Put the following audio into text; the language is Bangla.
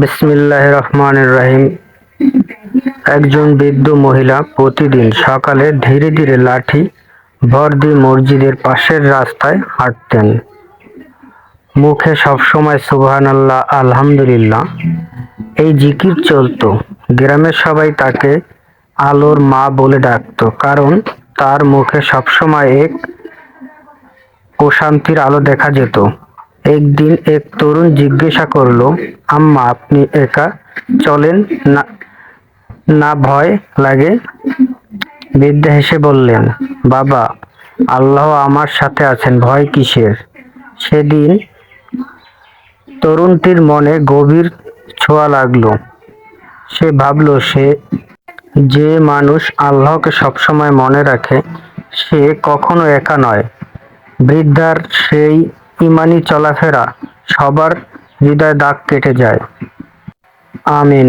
বিসমিল্লাহ রহমানির রহিম। একজন বৃদ্ধ মহিলা প্রতিদিন সকালে ধীরে ধীরে লাঠি, ভর দিয়ে মসজিদের পাশের রাস্তায় হাঁটতেন। মুখে সবসময় সুবহান আল্লাহ আলহামদুলিল্লাহ। এই জিকির চলতো। গ্রামের সবাই তাকে আলোর মা বলে ডাকতো, কারণ তার মুখে সবসময় এক প্রশান্তির আলো দেখা যেত। একদিন এক তরুণ জিজ্ঞাসা করল, আম্মা, আপনি একা চলেন না না ভয় লাগে? বৃদ্ধা হেসে বললেন, বাবা, আল্লাহ আমার সাথে আছেন, ভয় কিসের? সেদিন তরুণটির মনে গভীর ছোঁয়া লাগল। সে ভাবলো, সে যে মানুষ আল্লাহকে সবসময় মনে রাখে, সে কখনো একা নয়। বৃদ্ধার সেই ইমানি চলাফেরা সবার হৃদয় দাগ কেটে যায়। আমিন।